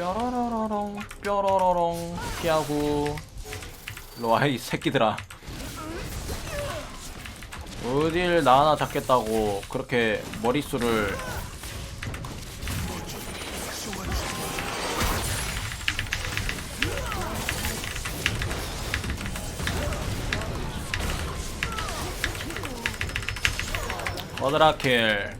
뾰로로로롱 뾰로로롱. 피하고. 일로와 이 새끼들아. 어딜 나 하나 잡겠다고 그렇게 머릿수를. 어드라킬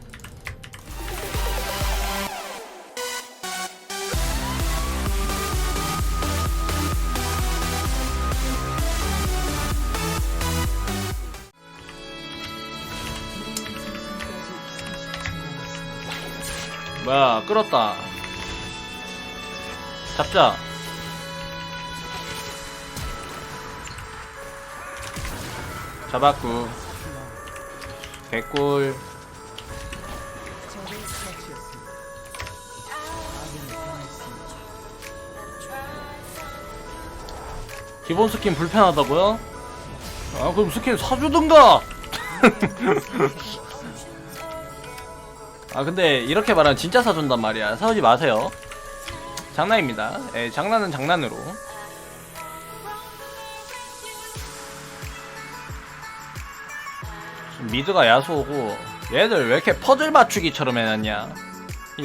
뭐야 끌었다. 잡자. 잡았구 개꿀. 기본 스킨 불편하다고요? 아 그럼 스킨 사주든가 아 근데 이렇게 말하면 진짜 사준단 말이야. 사오지 마세요. 장난입니다. 예, 장난은 장난으로. 미드가 야수오고 얘들 왜 이렇게 퍼즐 맞추기처럼 해놨냐?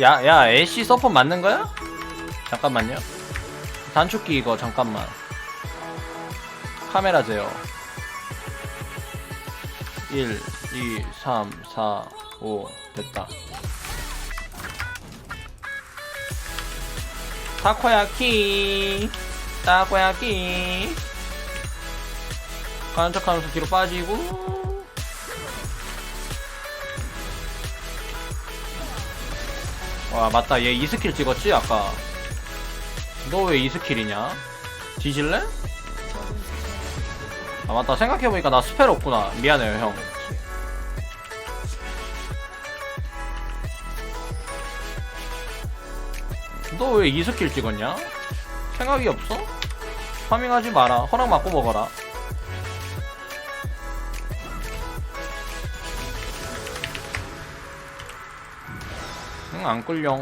야, 야 애쉬 서포 맞는 거야? 잠깐만요. 단축키 이거 잠깐만. 카메라 제어 1, 2, 3, 4, 5 됐다. 타코야키. 타코야키. 가는 척하면서 뒤로 빠지고. 와 맞다. 얘 2스킬 찍었지 아까? 너 왜 2스킬이냐? 뒤질래? 아 맞다. 생각해보니까 나 스펠 없구나. 미안해요 형 너왜 2스킬 찍었냐? 생각이 없어? 파밍하지 마라 허락 맞고 먹어라 응, 안 끌려.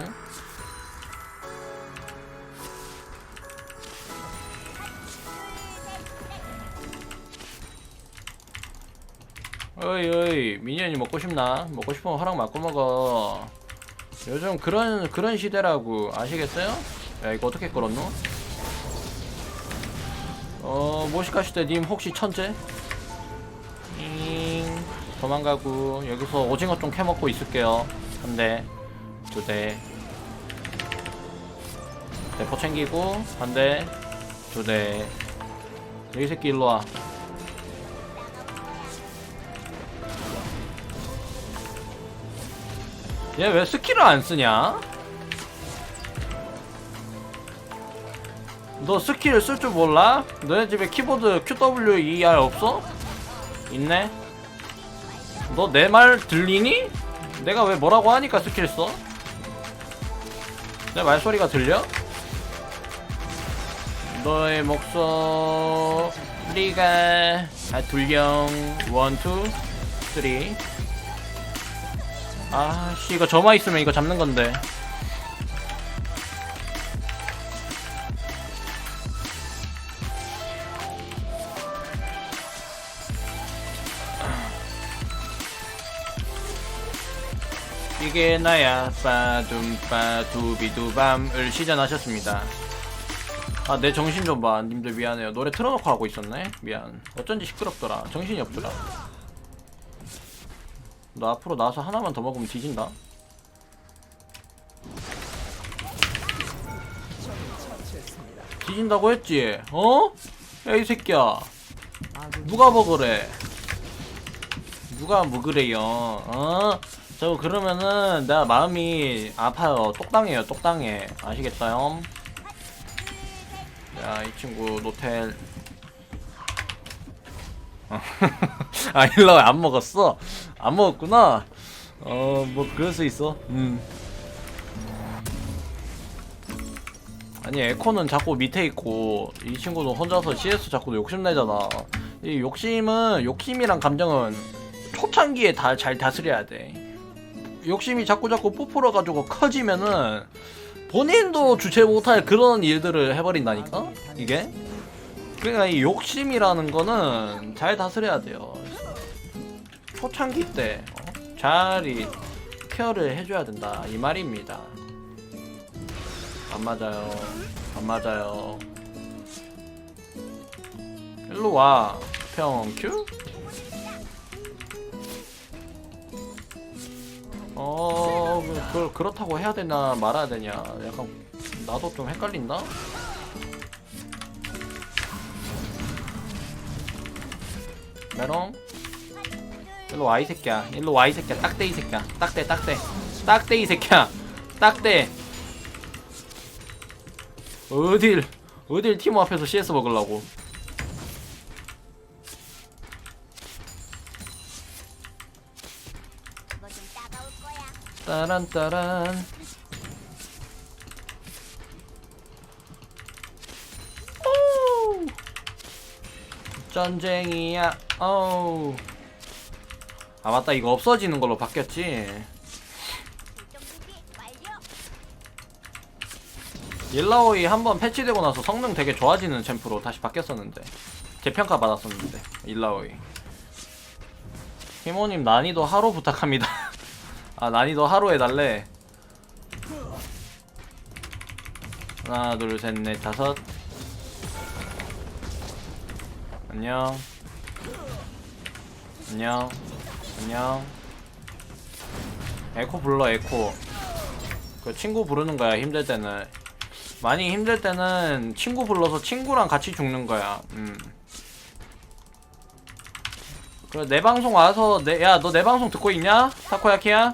어이 어이 미니언이 먹고 싶나? 먹고 싶으면 허락 맞고 먹어 요즘 그런 그런 시대라고 아시겠어요? 야 이거 어떻게 끌었노? 어 모시카시대 님 혹시 천재? 잉 도망가고 여기서 오징어 좀 캐먹고 있을게요 한대 두대 대포 챙기고 한대 두대 여기 새끼 일로와 얘 왜 스킬을 안 쓰냐? 너 스킬 쓸줄 몰라? 너네 집에 키보드 QWER 없어? 있네? 너 내 말 들리니? 내가 왜 뭐라고 하니까 스킬 써? 내 말소리가 들려? 너의 목소리가 아 둘령 원투 쓰리 아씨 이거 점화 있으면 이거 잡는 건데. 이게 나야 빠둠 빠 두비두밤을 시전하셨습니다. 아 내 정신 좀봐. 님들 미안해요. 노래 틀어놓고 하고 있었네? 미안. 어쩐지 시끄럽더라. 정신이 없더라 너 앞으로 나와서 하나만 더 먹으면 뒤진다 뒤진다고 했지? 어? 야 이 새끼야 누가 먹으래 누가 먹으래요 어? 저 그러면은 내가 마음이 아파요 똑당해요 똑당해 아시겠어요? 야 이 친구 노텔 아 일러 안 먹었어? 안 먹었구나. 어 뭐 그럴 수 있어. 음. 아니 에코는 자꾸 밑에 있고 이 친구는 혼자서 CS 자꾸 욕심내잖아. 이 욕심은 욕심이란 감정은 초창기에 다 잘 다스려야 돼. 욕심이 자꾸 자꾸 뽀뽀러 가지고 커지면은 본인도 주체 못할 그런 일들을 해버린다니까? 이게 그러니까 이 욕심이라는 거는 잘 다스려야 돼요 초창기 때 어? 잘 케어를 해줘야 된다 이 말입니다 안 맞아요 안 맞아요 일로 와 평 큐 어, 그- 그걸 그렇다고 해야 되나 말아야 되냐. 약간 나도 좀 헷갈린다. 메롱. 일로 와 이 새끼야. 일로 와 이 새끼야. 딱대 이 새끼야. 딱대 딱대. 딱대 이 새끼야. 딱대. 어딜 어딜 팀 앞에서 CS 먹으려고. 그거 좀 따가울 거야. 따란 따란. 오! 전쟁이야. 어우. 아 맞다 이거 없어지는 걸로 바뀌었지. 일라오이 한번 패치되고 나서 성능 되게 좋아지는 챔프로 다시 바뀌었었는데 재평가 받았었는데 일라오이. 희모님 난이도 하루 부탁합니다. 아 난이도 하루 해달래. 하나 둘 셋 넷 다섯. 안녕. 안녕. 안녕. 에코 불러 에코. 그 친구 부르는 거야 힘들 때는. 많이 힘들 때는 친구 불러서 친구랑 같이 죽는 거야. 음. 그래 내 방송 와서 내야너 내 방송 듣고 있냐? 타코야키야?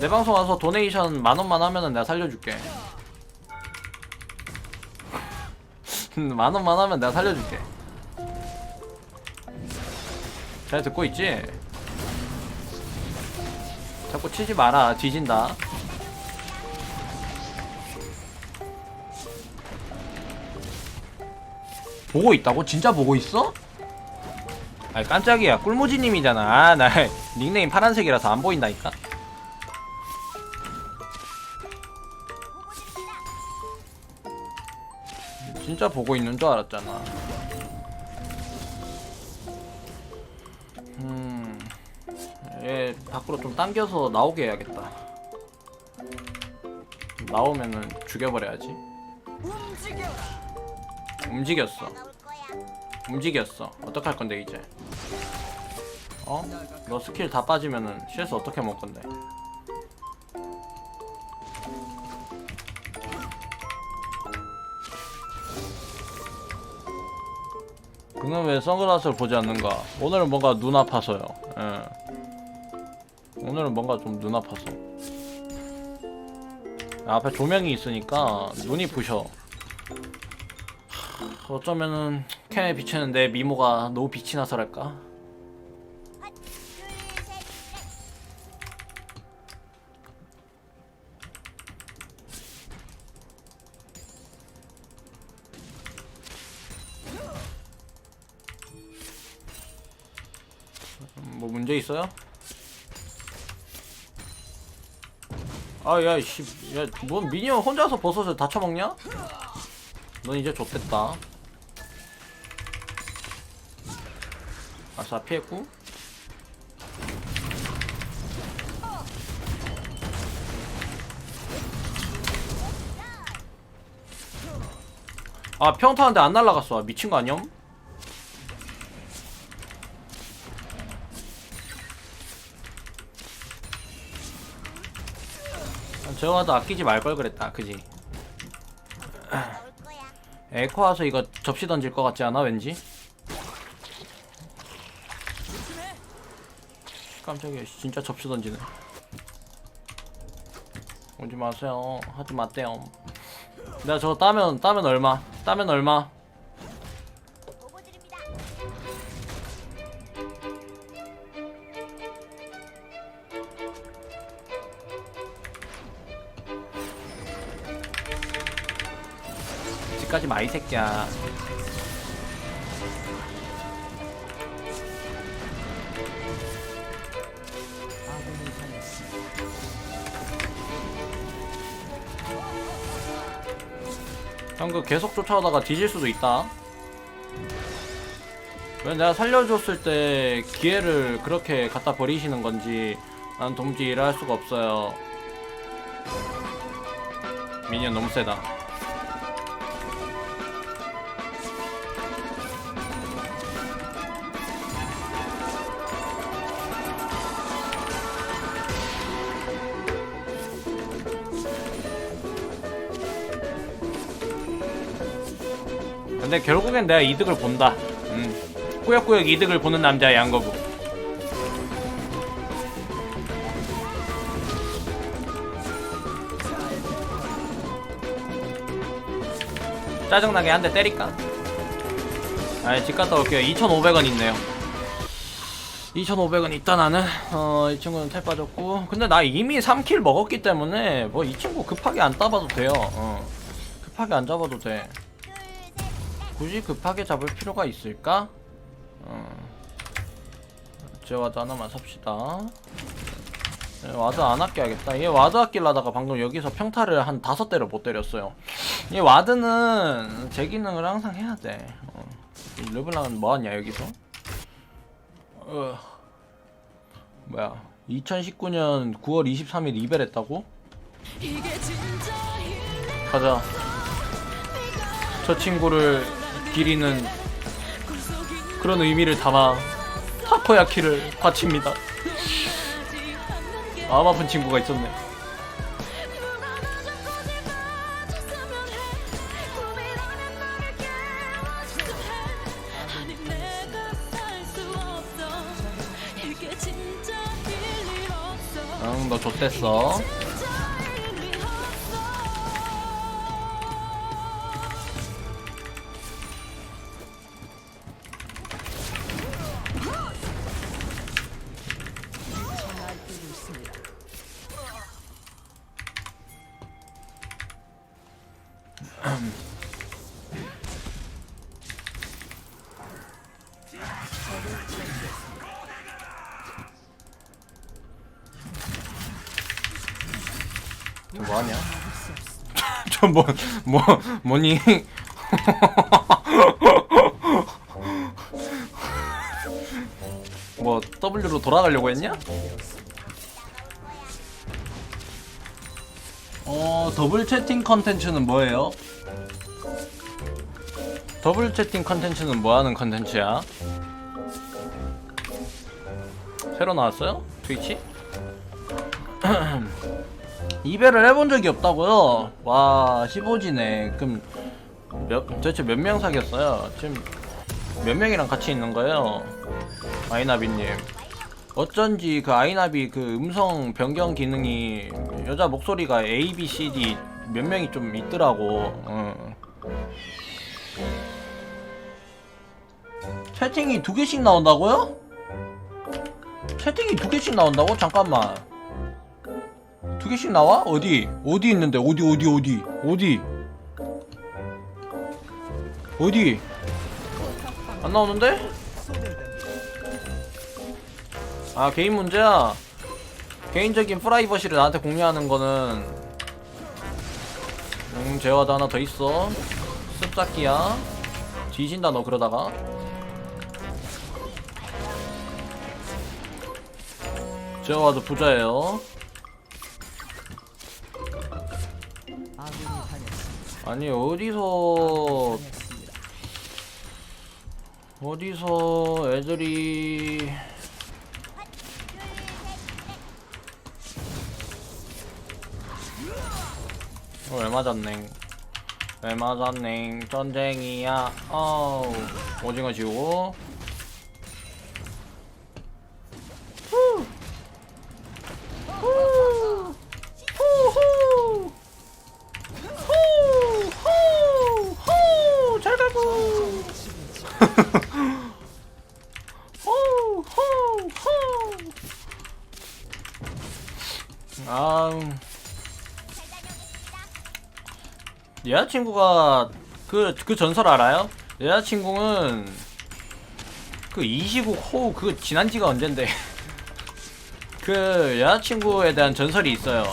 내 방송 와서 도네이션 만 원만 하면은 내가 살려줄게. 만 원만 하면 내가 살려줄게. 잘 듣고 있지? 자꾸 치지 마라 뒤진다. 보고 있다고? 진짜 보고 있어? 아니 깜짝이야 꿀무지님이잖아 아, 나 닉네임 파란색이라서 안 보인다니까 진짜 보고 있는 줄 알았잖아 얘 밖으로 좀 당겨서 나오게 해야겠다 나오면은 죽여버려야지 움직였어. 움직였어. 어떡할 건데 이제? 어? 너 스킬 다 빠지면은 CS 어떻게 먹을 건데? 그는 왜 선글라스를 보지 않는가? 오늘은 뭔가 눈 아파서요. 예. 오늘은 뭔가 좀 눈 아파서. 앞에 조명이 있으니까 눈이 부셔. 어쩌면은 캔에 비치는 내 미모가 너무 빛이 나서랄까? 음, 뭐 문제 있어요? 아 야 씨, 야 뭔 미니언 혼자서 버섯을 다 처먹냐? 넌 이제 좆됐다. 아싸 피했고. 아 평타한데 안 날라갔어 아, 미친 거 아니야? 저거도 아끼지 말 걸 그랬다. 그지? 에코 와서 이거 접시 던질 것 같지 않아 왠지? 깜짝이야 씨, 진짜 접시 던지네. 오지 마세요. 하지 마세요. 내가 저거 따면 따면 얼마? 따면 얼마 이 새끼야 형그 계속 쫓아오다가 뒤질 수도 있다. 왜 내가 살려줬을 때 기회를 그렇게 갖다 버리시는 건지 난 도무지 이해할 수가 없어요. 미니언 너무 세다. 근데 결국엔 내가 이득을 본다. 음. 꾸역꾸역 이득을 보는 남자 양거부. 짜증나게 한 대 때릴까? 아이 집 갔다 올게요 2,500원 있네요 2,500원 있다 나는 어 이 친구는 탈 빠졌고 근데 나 이미 3킬 먹었기 때문에 뭐 이 친구 급하게 안 따봐도 돼요 어 급하게 안 잡아도 돼 굳이 급하게 잡을 필요가 있을까? 어 제 와드 하나만 삽시다 네, 와드 안 아껴야겠다 얘 와드 아끼려다가 방금 여기서 평타를 한 다섯 대를 못 때렸어요 이 와드는 제 기능을 항상 해야 돼. 어. 이 르블랑은 뭐하냐 여기서? 어. 뭐야? 2019년 9월 23일 이별했다고? 가자. 저 친구를 기리는 그런 의미를 담아 타코야키를 바칩니다. 마음 아픈 친구가 있었네. 응, 너 좆됐어. 저 뭐하냐? 저 뭐, 뭐, 뭐니? 뭐, W로 돌아가려고 했냐? 어, 더블 채팅 컨텐츠는 뭐예요? 더블 채팅 컨텐츠는 뭐 하는 컨텐츠야? 새로 나왔어요? 트위치? 이별을 해본 적이 없다고요? 와 15지네 그럼 몇, 도대체 몇 명 사귀었어요? 지금 몇 명이랑 같이 있는 거예요? 아이나비님 어쩐지 그 아이나비 그 음성 변경 기능이 여자 목소리가 A, B, C, D 몇 명이 좀 있더라고 응. 채팅이 두 개씩 나온다고요? 채팅이 두 개씩 나온다고? 잠깐만 두 개씩 나와? 어디? 어디 있는데? 어디 어디 어디? 어디? 어디? 안 나오는데? 아 개인 문제야. 개인적인 프라이버시를 나한테 공유하는 거는 음 재화도 하나 더 있어. 습작기야. 뒤진다 너 그러다가. 재화도 부자예요. 아니 어디서 어디서 애들이 어, 왜 맞았네. 왜 맞았네. 전쟁이야. 어우 오징어 지우고 후. 후. 후후. 호호호 잘 가고 호호호 아우. 여자친구가 그, 그 전설 알아요? 여자친구는 그 이시국 호우 그 지난 지가 언젠데. 그 여자친구에 대한 전설이 있어요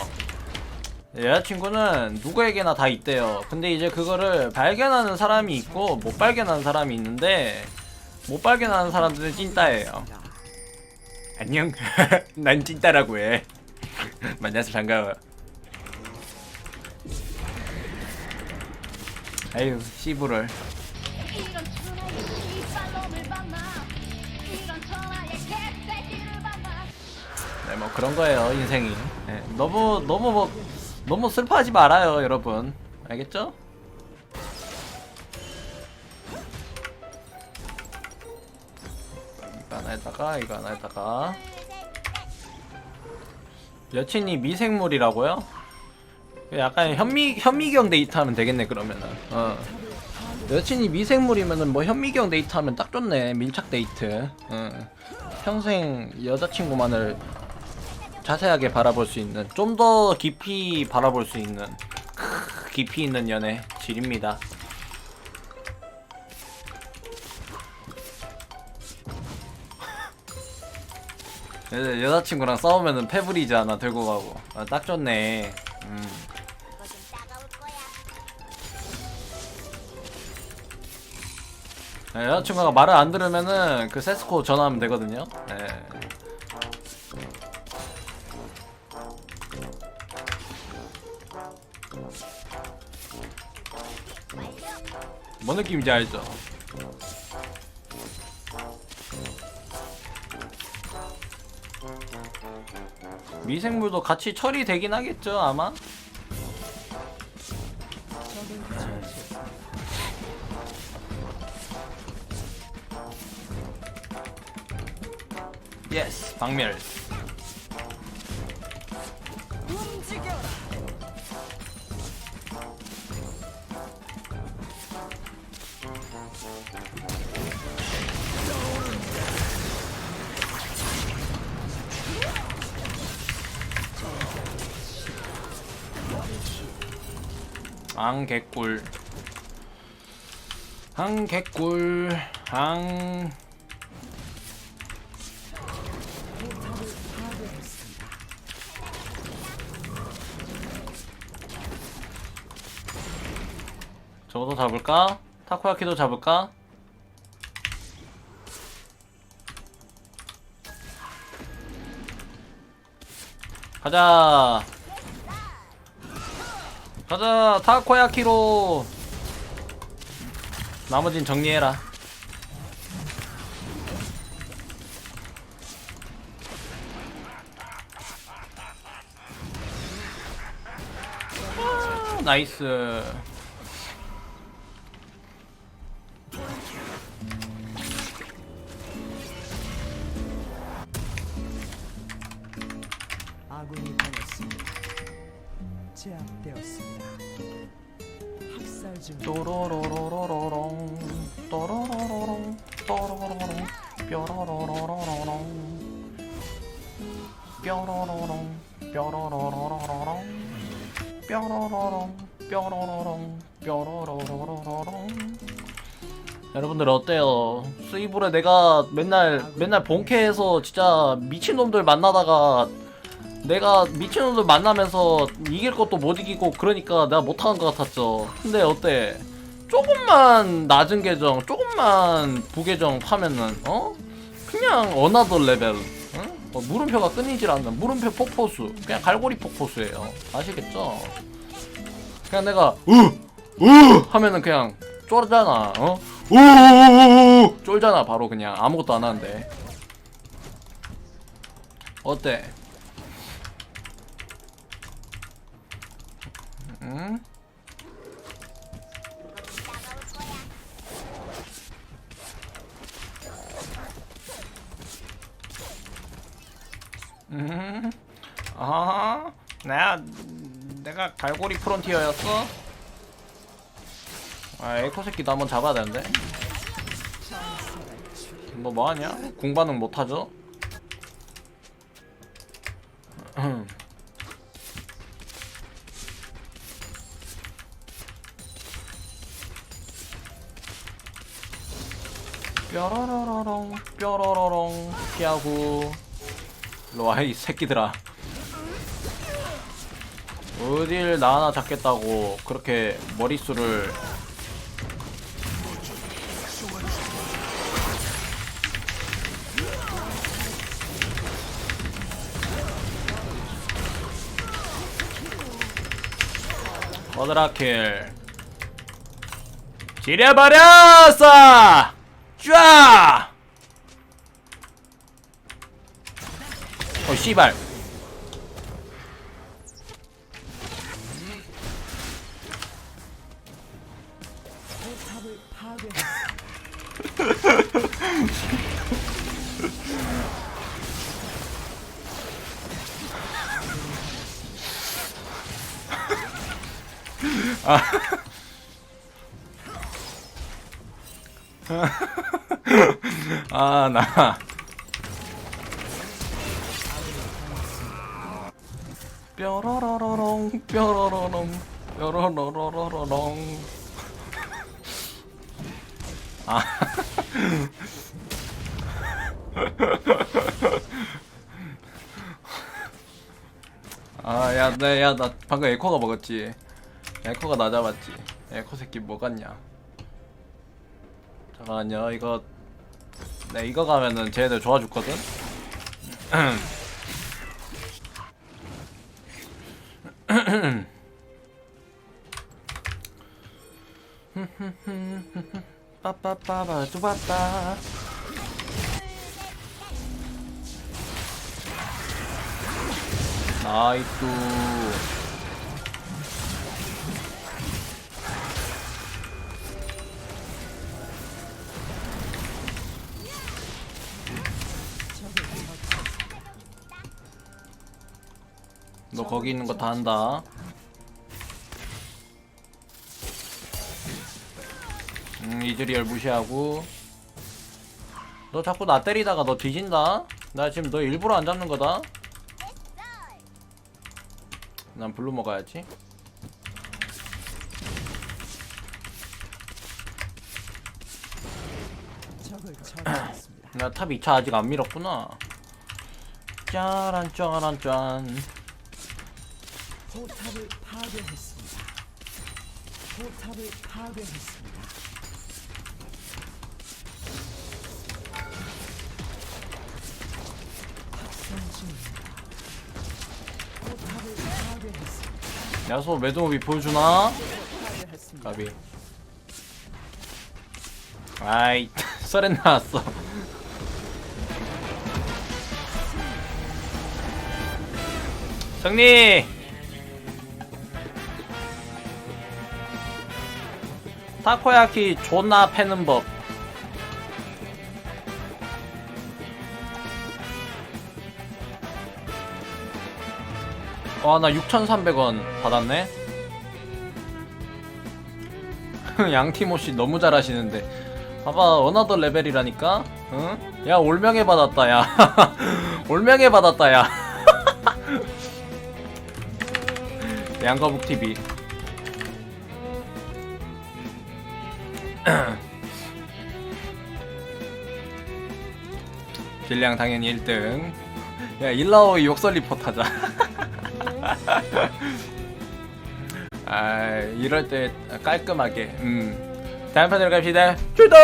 여자친구는 누구에게나 다 있대요. 근데 이제 그거를 발견하는 사람이 있고 못 발견하는 사람이 있는데 못 발견하는 사람들은 찐따예요. 안녕. 난 찐따라고 해. 만나서 반가워. 아유 씨부를. 네, 뭐 그런 거예요 인생이. 네, 너무 너무 뭐 너무 슬퍼하지 말아요 여러분. 알겠죠? 이거 하나에다가 이거 하나에다가 여친이 미생물이라고요? 약간 현미 현미경 데이트하면 되겠네 그러면은. 어. 여친이 미생물이면은 뭐 현미경 데이트하면 딱 좋네 밀착 데이트. 어. 평생 여자친구만을 자세하게 바라볼 수 있는 좀 더 깊이 바라볼 수 있는 크, 깊이 있는 연애 질입니다. 여- 여자친구랑 싸우면은 페브리즈 하나 들고 가고 아, 딱 좋네. 음. 네, 여자친구가 말을 안 들으면은 그 세스코 전화하면 되거든요. 네. 뭔 느낌인지 알죠? 미생물도 같이 처리되긴 하겠죠, 아마? 예스, 박멸. 앙 개꿀 앙 개꿀 앙 저것도 잡을까? 타코야키도 잡을까? 가자 가자 타코야키로. 나머진 정리해라. 아, 나이스 제압되었습니다. 학살 중 또로로로로로롱 또로로로롱 또로로로롱 뾰로로로로롱 뾰로로롱 뾰로로로로롱 뾰로로롱 뾰로로롱 뾰로로로로롱 여러분들 어때요? 스이블에 내가 맨날 맨날 본캐에서 진짜 미친놈들 만나다가 내가 미친놈들 만나면서 이길 것도 못 이기고 그러니까 내가 못하는 것 같았죠. 근데 어때? 조금만 낮은 계정, 조금만 부계정 파면은 어? 그냥 어나더 레벨. 응? 뭐 물음표가 끊이질 않는 물음표 폭포수. 그냥 갈고리 폭포수예요. 아시겠죠? 그냥 내가 으! 으! 하면은 그냥 쫄잖아. 어? 우우우우 쫄잖아 바로 그냥 아무것도 안 하는데. 어때? 응? 음? 아, 내가 내가 갈고리 프론티어였어? 아, 에코 새끼도 한번 잡아야 되는데. 너 뭐하냐? 공반응 못하죠? 뾰로로로롱 뾰로로롱 피하고. 일로 와 이 새끼들아. 어딜 나 하나 잡겠다고 그렇게 머릿수를. 어드라킬. 지려버렸어 쫙 어, 씨발. 포 아, 나. 뾰로로로롱, 뾰로로롱, 뾰로로로로롱. 아. 아, 야, 나, 야, 나 방금 에코가 먹었지. 에코가 나 잡았지. 에코 새끼 뭐 같냐? 잠깐만요, 이거 네 이거 가면은 쟤네들 좋아 죽거든. 빠빠빠바 쭈바빠. 나이뚜. 거기 있는 거 다 한다. 음, 이즈리얼 무시하고. 너 자꾸 나 때리다가 너 뒤진다? 나 지금 너 일부러 안 잡는 거다? 난 블루 먹어야지. 나 탑 2차 아직 안 밀었구나. 짜란 짜란 짠. 포탑을 파괴했습니다. 포탑을 파괴했습니다. 학살 중입니다. 포탑을 파괴했습니다. 야소 매드무비 보여주나? 파괴했습니다. 가비. 아이, 썰엔 나왔어. 정리! 타코야키 존나 패는 법. 와, 나 6,300원 받았네? 양티모씨 너무 잘하시는데 봐봐 어나더 레벨이라니까 응? 야 올명에 받았다 야 올명에 받았다 야 양거북 TV 질량 당연히 1등. 야 일라오이 욕설 리포트 하자. 아 이럴 때 깔끔하게. 음. 다음 편으로 갑시다. 출동